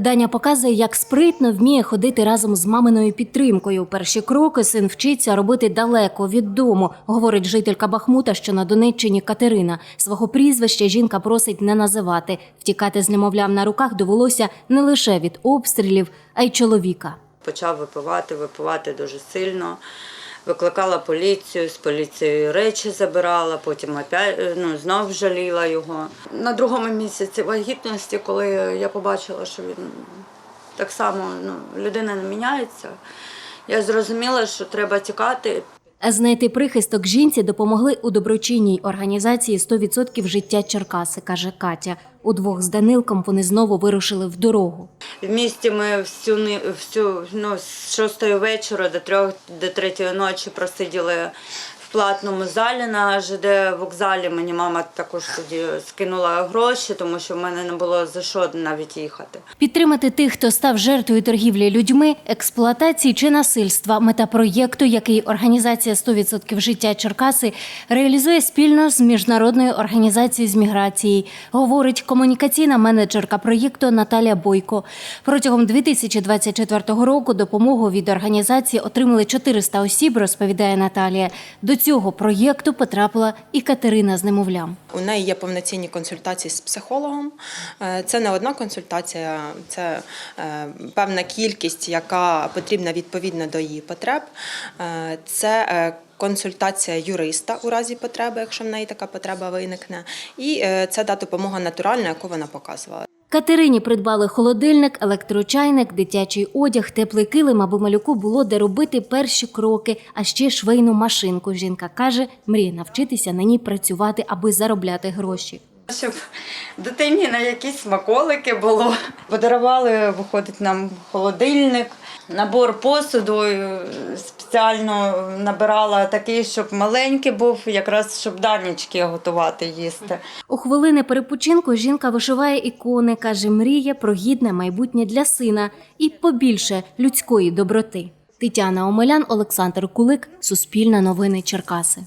Даня показує, як спритно вміє ходити разом з маминою підтримкою. Перші кроки син вчиться робити далеко від дому, говорить жителька Бахмута, що на Донеччині Катерина. Свого прізвища жінка просить не називати. Втікати з немовлям на руках довелося не лише від обстрілів, а й чоловіка. Почав випивати, випивати дуже сильно. Викликала поліцію, з поліцією речі забирала, потім опять, ну, знов жаліла його. На другому місяці вагітності, коли я побачила, що він так само ну, людина не міняється, я зрозуміла, що треба тікати. Знайти прихисток жінці допомогли у доброчинній організації «100% життя Черкаси, каже Катя. Удвох з Данилком вони знову вирушили в дорогу. В місті ми всю, всю ну, з шостої вечора до трьох до третьої ночі просиділи платному залі на ЖД вокзалі. Мені мама також тоді скинула гроші, тому що в мене не було за що навіть їхати. Підтримати тих, хто став жертвою торгівлі людьми, експлуатації чи насильства. Мета проєкту, який організація «100% життя Черкаси реалізує спільно з міжнародною організацією з міграції, говорить комунікаційна менеджерка проєкту Наталя Бойко. Протягом 2024 року допомогу від організації отримали 400 осіб, розповідає Наталія. До цього проєкту потрапила і Катерина з немовлям. У неї є повноцінні консультації з психологом. Е, Це не одна консультація, це е, певна кількість, яка потрібна відповідно до її потреб. Е, Це консультація юриста у разі потреби, якщо в неї така потреба виникне. І це та допомога натуральна, яку вона показувала. Катерині придбали холодильник, електрочайник, дитячий одяг, теплий килим, аби малюку було де робити перші кроки, а ще швейну машинку. Жінка каже, мріє навчитися на ній працювати, аби заробляти гроші. Щоб дитині на якісь смаколики було. Подарували, виходить, нам холодильник, набор посуду. е, Спеціально набирала такий, щоб маленький був, якраз щоб данічки готувати їсти. У хвилини перепочинку жінка вишиває ікони, каже, мріє про гідне майбутнє для сина і побільше людської доброти. Тетяна Омелян, Олександр Кулик, Суспільне новини Черкаси.